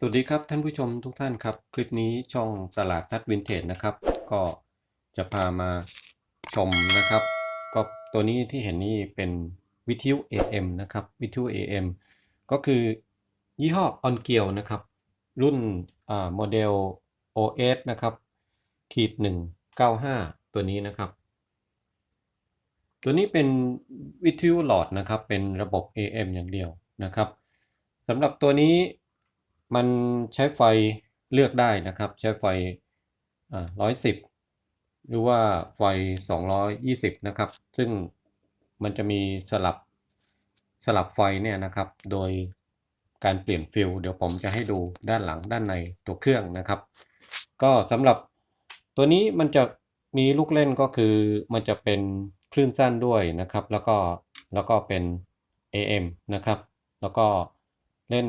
สวัสดีครับท่านผู้ชมทุกท่านครับ คลิปนี้ช่องตลาดนัดวินเทจนะครับ ก็จะพามาชมนะครับ ก็ตัวนี้ที่เห็นนี่เป็นวิทยุ AM นะครับวิทยุ AM ก็คือยี่ห้อออนเกียวนะครับ รุ่นอ่าโมเดล OS นะครับขีด195 ตัวนี้นะครับ ตัวนี้เป็นวิทยุหลอดนะครับ เป็นระบบ AM อย่างเดียวนะครับสำหรับตัวนี้ มันใช้ไฟเลือกได้นะครับ ใช้ไฟอ่า110หรือว่าไฟ 220 นะครับ ซึ่งมันจะมีสลับสลับไฟเนี่ยนะครับ โดยการเปลี่ยนฟิลเดี๋ยวผมจะให้ดูด้านหลังด้านในตัวเครื่องนะครับ ก็สำหรับตัวนี้มันจะมีลูกเล่นก็คือมันจะเป็นคลื่นสั้นด้วยนะครับ แล้วก็แล้วก็เป็น AM นะครับ แล้วก็เล่น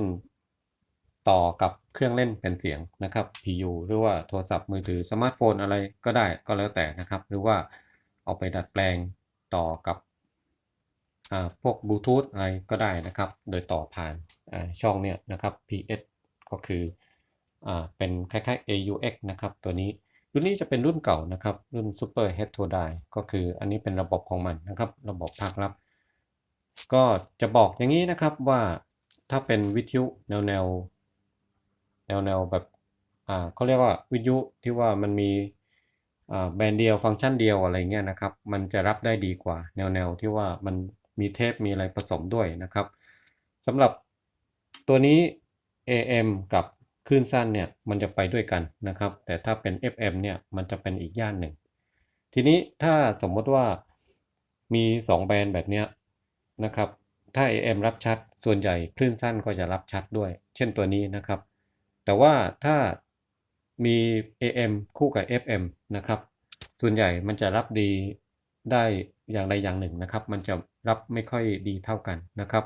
ต่อกับเครื่องเล่นเป็นเสียงนะครับ PU หรือว่าโทรศัพท์มือถือสมาร์ทโฟนอะไรก็ได้ก็แล้วแต่นะครับ หรือว่าเอาไปดัดแปลงต่อกับพวกบลูทูธอะไรก็ได้นะครับ โดยต่อผ่านช่องเนี่ยนะครับ PS ก็คืออเป็นคล้ายๆ AUX นะครับ ตัวนี้รุ่นนี้จะเป็นรุ่นเก่านะครับ รุ่น Super Head to Die ก็คืออันนี้เป็นระบบของมันนะครับ ระบบภาครับ ก็จะบอกอย่างนี้นะครับว่าถ้าเป็นวิทยุแนวแนว แนวแนวแบบอ่าเขาเรียกว่าวิทยุที่ว่ามันมีอ่าแบรนด์เดียวฟังก์ชันเดียวอะไรเงี้ยนะครับ มันจะรับได้ดีกว่า แนวแนวที่ว่ามันมีเทปมีอะไรผสมด้วยนะครับสำหรับตัวนี้ AM กับคลื่นสั้นเนี่ยมันจะไปด้วยกันนะครับ แต่ถ้าเป็น FM เนี่ยมันจะเป็นอีกย่านหนึ่ง ทีนี้ถ้าสมมติว่ามี 2 แบรนด์แบบเนี้ยนะครับ ถ้า AM รับชัด ส่วนใหญ่คลื่นสั้นก็จะรับชัดด้วย เช่นตัวนี้นะครับ แต่ว่าถ้ามี AM คู่กับ FM นะครับ ส่วนใหญ่มันจะรับดีได้อย่างใดอย่างหนึ่งนะครับ มันจะรับไม่ค่อยดีเท่ากันนะครับ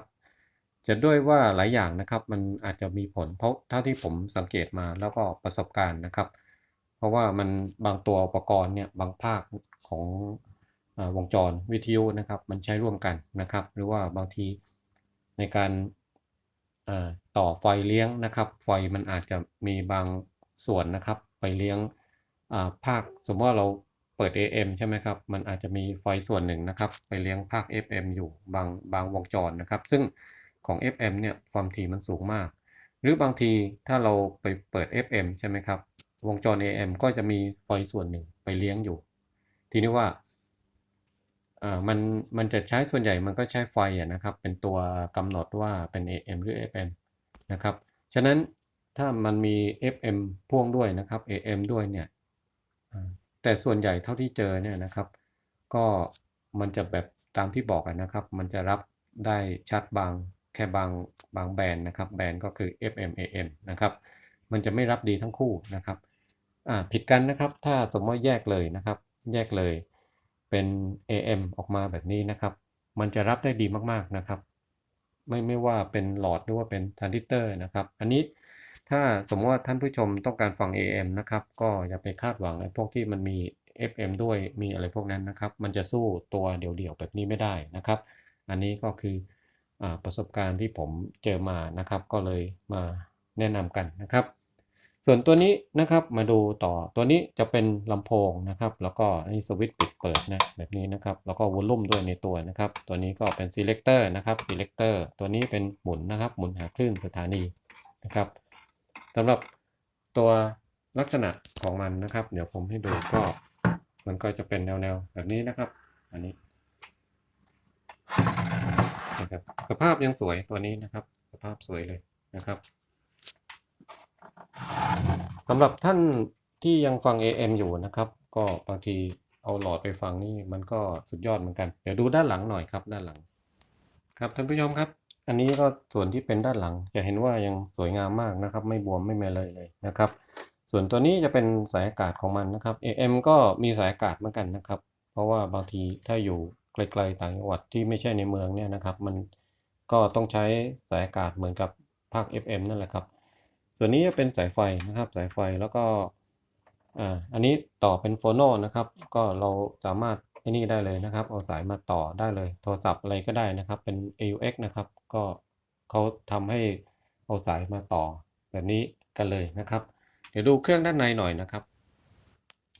จะด้วยว่าหลายอย่างนะครับ มันอาจจะมีผลเพราะเท่าที่ผมสังเกตมาแล้วก็ประสบการณ์นะครับ เพราะว่ามันบางตัวอุปกรณ์เนี่ยบางภาคของอวงจรวิทยุนะครับ มันใช้ร่วมกันนะครับ หรือว่าบางทีในการ ต่อไฟเลี้ยงนะครับ ไฟมันอาจจะมีบางส่วนนะครับ ไปเลี้ยงภาคสมมติว่าเราเปิด AM ใช่ไหมครับ มันอาจจะมีไฟส่วนหนึ่งนะครับ ไปเลี้ยงภาค FM อยู่บางบางวงจรนะครับ ซึ่งของ FM เนี่ยความถี่มันสูงมาก หรือบางทีถ้าเราไปเปิด FM ใช่ไหมครับ วงจร AM ก็จะมีไฟส่วนหนึ่งไปเลี้ยงอยู่ ทีนี้ว่า อ่ามันมันจะใช้ส่วนใหญ่มันก็ใช้ไฟอะนะครับ เป็นตัวกำหนดว่าเป็น AM หรือ FM นะครับ ฉะนั้นถ้ามันมี FM พ่วงด้วยนะครับ AM ด้วยเนี่ยแต่ส่วนใหญ่เท่าที่เจอเนี่ยนะครับ ก็มันจะแบบตามที่บอกนะครับ มันจะรับได้ชัดบางแค่บางบางแบรนด์นะครับ แบรนด์ก็คือ FM AM นะครับ มันจะไม่รับดีทั้งคู่นะครับอ่าผิดกันนะครับ ถ้าสมมติแยกเลยนะครับ แยกเลย เป็น AM ออกมาแบบนี้นะครับ มันจะรับได้ดีมากๆนะครับ ไม่ไม่ว่าเป็นหลอดหรือว่าเป็นทรานซิสเตอร์นะครับ อันนี้ถ้าสมมติว่าท่านผู้ชมต้องการฟัง AM นะครับ ก็อย่าไปคาดหวังไอ้พวกที่มันมี FM ด้วยมีอะไรพวกนั้นนะครับ มันจะสู้ตัวเดี่ยวๆแบบนี้ไม่ได้นะครับ อันนี้ก็คืออประสบการณ์ที่ผมเจอมานะครับ ก็เลยมาแนะนำกันนะครับ ส่วนตัวนี้นะครับมาดูต่อตัวนี้จะเป็นลำโพงนะครับ แล้วก็นี่สวิตช์ปิดเปิดนะแบบนี้นะครับ แล้วก็วอลลุ่มด้วยในตัวนะครับ ตัวนี้ก็เป็น selector นะครับ selector ตัวนี้เป็นหมุนนะครับ หมุนหาคลื่นสถานีนะครับสำหรับตัวลักษณะของมันนะครับ เดี๋ยวผมให้ดูก็มันก็จะเป็นแนวๆแบบนี้นะครับ อันนี้นะครับสภาพยังสวยตัวนี้นะครับ สภาพสวยเลยนะครับ สำหรับท่านที่ยังฟัง AM อยู่นะครับ ก็บางทีเอาหลอดไปฟังนี่มันก็สุดยอดเหมือนกัน เดี๋ยวดูด้านหลังหน่อยครับด้านหลัง ครับท่านผู้ชมครับ อันนี้ก็ส่วนที่เป็นด้านหลังจะเห็นว่ายังสวยงามมากนะครับ ไม่บวมไม่เมเลยเลยนะครับ ส่วนตัวนี้จะเป็นสายอากาศของมันนะครับ AM ก็มีสายอากาศเหมือนกันนะครับ เพราะว่าบางทีถ้าอยู่ไกลๆต่างจังหวัดที่ไม่ใช่ในเมืองเนี่ยนะครับ มันก็ต้องใช้สายอากาศเหมือนกับภาค FM นั่นแหละครับ ส่วนนี้จะเป็นสายไฟนะครับสายไฟแล้วก็อ่าอันนี้ต่อเป็นโฟโนนะครับ ก็เราสามารถไอ้นี่ได้เลยนะครับ เอาสายมาต่อได้เลย โทรศัพท์อะไรก็ได้นะครับ เป็น AUX นะครับ ก็เขาทำให้เอาสายมาต่อแบบนี้กันเลยนะครับ เดี๋ยวดูเครื่องด้านในหน่อยนะครับ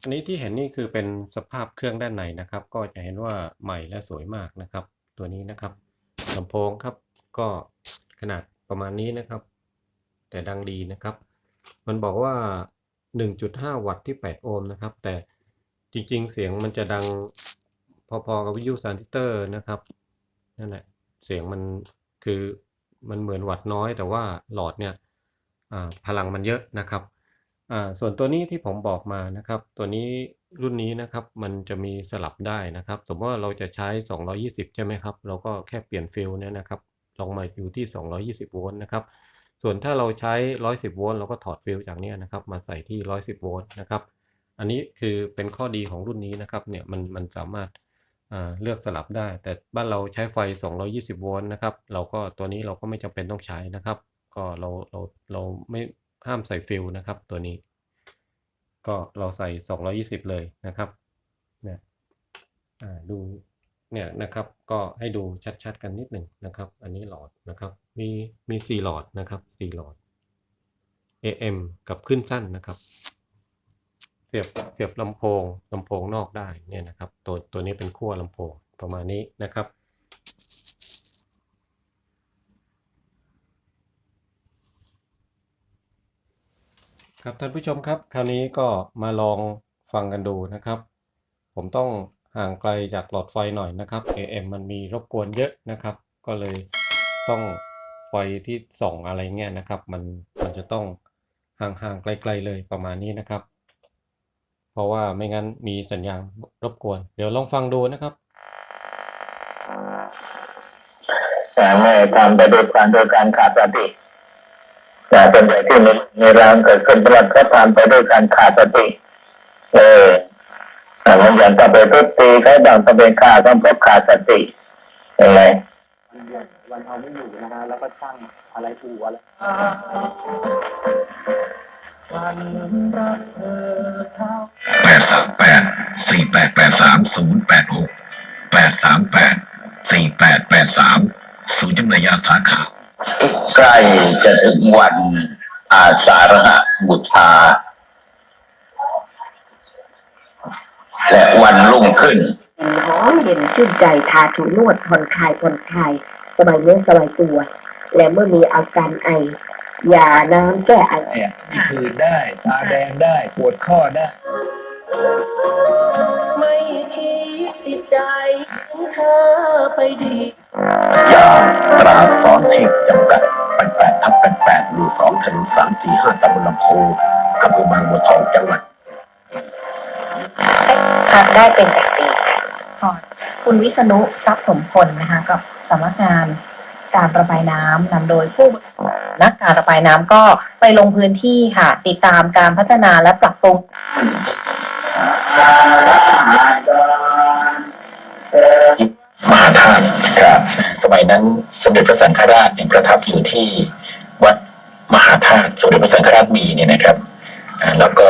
อันนี้ที่เห็นนี่คือเป็นสภาพเครื่องด้านในนะครับ ก็จะเห็นว่าใหม่และสวยมากนะครับ ตัวนี้นะครับลำโพงครับ ก็ขนาดประมาณนี้นะครับ แต่ดังดีนะครับ มันบอกว่า 1.5 วัตต์ที่ 8 โอห์มนะครับ แต่จริงๆ เสียงมันจะดังพอๆกับวิทยุซานติเตอร์นะครับนั่นแหละเสียงมันคือมันเหมือนวัตต์น้อย แต่ว่าหลอดเนี่ยพลังมันเยอะนะครับส่วนตัวนี้ที่ผมบอกมานะครับ ตัวนี้รุ่นนี้นะครับมันจะมีสลับได้นะครับ สมมติว่าเราจะใช้ 220 ใช่ไหมครับ เราก็แค่เปลี่ยนฟิลเนี่ยนะครับลองมาอยู่ที่ 220 โวลต์นะครับ ส่วนถ้าเราใช้ 110 โวลต์เราก็ถอดฟิลจากนี้นะครับ มาใส่ที่ 110 โวลต์นะครับ อันนี้คือเป็นข้อดีของรุ่นนี้นะครับ เนี่ยมันมันสามารถเลือกสลับได้ แต่บ้านเราใช้ไฟ 220 โวลต์นะครับ เราก็ตัวนี้เราก็ไม่จำเป็นต้องใช้นะครับ ก็เราเราเราไม่ห้ามใส่ฟิลนะครับ ตัวนี้ ก็เราใส่ 220 เลยนะครับ เนี่ยดู เนี่ยนะครับก็ให้ดูชัดๆกันนิดหนึ่งนะครับ อันนี้หลอดนะครับมีมี4หลอดนะครับ4หลอด AM กับขึ้นสั้นนะครับ เสียบเสียบลำโพงลำโพงนอกได้เนี่ยนะครับตัวตัวนี้เป็นขั้วลำโพงประมาณนี้นะครับ ครับท่านผู้ชมครับ คราวนี้ก็มาลองฟังกันดูนะครับ ผมต้อง ห่างไกลจากหลอดไฟหน่อยนะครับ AM มันมีรบกวนเยอะนะครับ ก็เลยต้องไฟที่ส่องอะไรเงี้ยนะครับ มันมันจะต้องห่างๆไกลๆเลยประมาณนี้นะครับ เพราะว่าไม่งั้นมีสัญญาณรบกวน เดี๋ยวลองฟังดูนะครับแต่ไม่ทำไปด้วยการโดยการขาดสติแต่เป็นไปที่มีมีแรงเกิดขึ้นตลอดก็ทำไปด้วยการขาดสติ เออ แต่มันอย่างกับไปทุบตีเขาดังตะเบนขาต้องเพราะขาดสติเห็นไหมวันเอาไม่อยู่นะฮะแล้วก็ช่างอะไรอู่อะไรแปดสามแปดสี่แปดแปดสามศูนย์แปดหกแปดสามแปดสี่แปดแปดสามศูนย์จำหน่ายยาสาขาใกล้จะถึงวันอาสาฬหบูชา และวันรุ่งขึ้นหอมเย็นชื่นใจทาถูนวดผ่อนคลายผ่อนคลายสบายเนื้อสบายตัว และเมื่อมีอาการไอยาน้ำแก้ไอเนี่ยมีผื่นได้ตาแดงได้ปวดข้อได้ไม่คิดติดใจเธอไปดียาตราสอนทิพย์จำกัดแปดแปดทับแปดแปดหมู่สองถนนสามสี่ห้าตำบลลำโพงอำเภอบางบัวทองจังหวัด ทำได้เป็นอย่างดีค่ะคุณวิษณุทรัพย์สมพลนะคะกับสำนักงานการระบายน้ำนำโดยผู้นักการระบายน้ำก็ไปลงพื้นที่ค่ะ ติดตามการพัฒนาและปรับปรุงมหาธาตุครับสมัยนั้นสมเด็จพระสังฆราชเนี่ยประทับอยู่ที่วัดมหาธาตุสมเด็จพระสังฆราชมีเนี่ยนะครับแล้วก็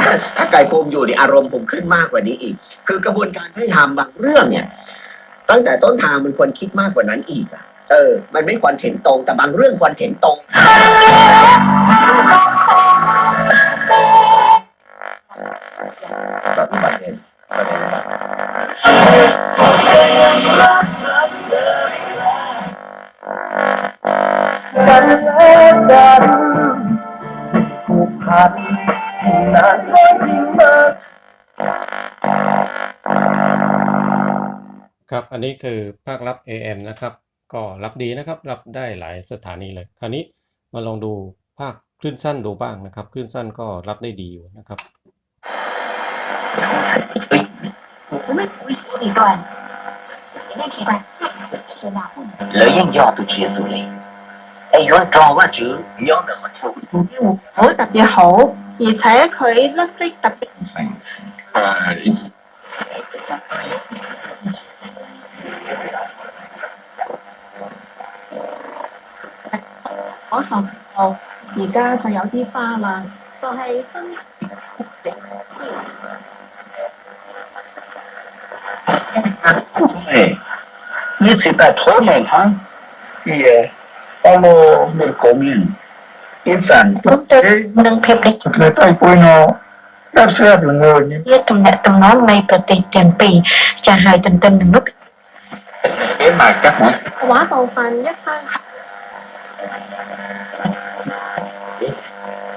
ถ้าถ้าไก่ภูมอยู่ในอารมณ์ผมขึ้นมากกว่านี้อีก คือกระบวนการให้ทำบางเรื่องเนี่ย ตั้งแต่ต้นทางมันควรคิดมากกว่านั้นอีกอะเออ มันไม่ควรเห็นตรง แต่บางเรื่องควรเห็นตรงปฏิบัติเนี่ นั้นผูกพันยิ่นานก็ยิ่มากครับ อันนี้คือภาครับ AM นะครับ ก็รับดีนะครับ รับได้หลายสถานีเลย คราวนี้มาลองดูภาคคลื่นสั้นดูบ้างนะครับ คลื่นสั้นก็รับได้ดีอยู่นะครับแล้วยังยอดตุเชียสุเลย 都接受嘞。哎，原来讲话就养得好臭。好特别好，而且佢甩色特别 อ่า 可受到，而家就有啲花啦，就系分对， Mais c'est pas trop mal, hein Puis, euh, parlo del comune. Insan, ខ្ញុំទៅនឹងភាពរីក le tai puino, la sera più ngoni. រាយទំនាក់ទំនងនៃប្រទេសទាំងពីរចាស់ហើយទន្ទឹមនឹងនោះ Thế mà các món quá bầu phần nhất thôi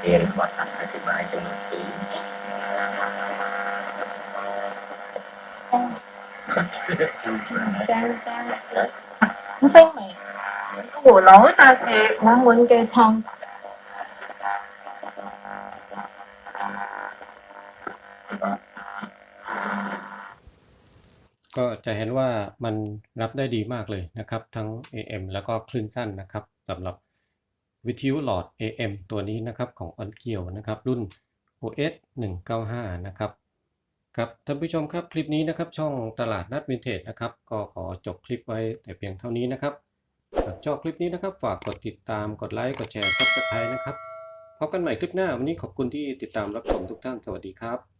tiền hoạt động ở trên bài cho nó kỹ không phải mày của lỗi ta thì mang quân kê xong ก็จะเห็นว่ามันรับได้ดีมากเลยนะครับ ทั้ง AM แล้วก็คลื่นสั้นนะครับสำหรับวิทยุหลอด AM ตัวนี้นะครับของออนเกียวนะครับ รุ่น OS 195 นะครับครับท่านผู้ชมครับคลิปนี้นะครับช่องตลาดนัดวินเทจนะครับ ก็ขอจบคลิปไว้แต่เพียงเท่านี้นะครับ ชอบคลิปนี้นะครับ ฝากกดติดตามกดไลค์กดแชร์ซับสไครต์นะครับพบกันใหม่คลิปหน้าวันนี้ขอบคุณที่ติดตามรับชมทุกท่านสวัสดีครับ